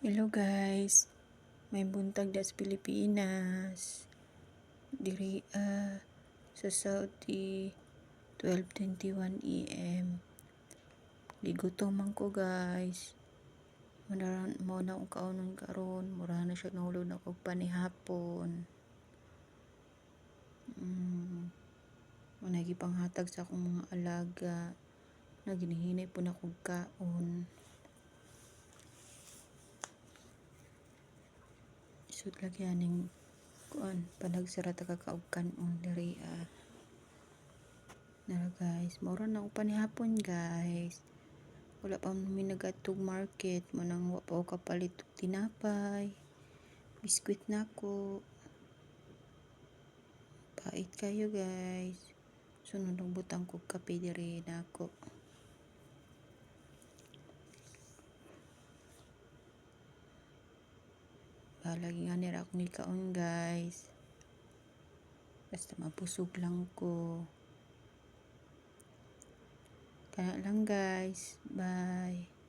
Hello guys, may buntag das Pilipinas. Diri ah, sa Saudi 12:21 AM. Gigutom man ko guys. Muna mo na akong kaunon karon, mura na siya nahulog na kog panihapon. Mm. Muna gipanghatag sa akong mga alaga. Na ginihinay po na kog kaon. Isod lagi aning kuan panagsara ta kakaog kanon diri ah. Nara guys, maura na ako panihapon guys. Wala pa mi nagatog market, manang wa pa kapalit tinapay. Biskwit na ko. Pait kayo guys. Sunod ang butang kog kape diri na ako. Balagi nga nila akong ikaon guys. Basta mapusog lang ko. Kaya lang guys. Bye.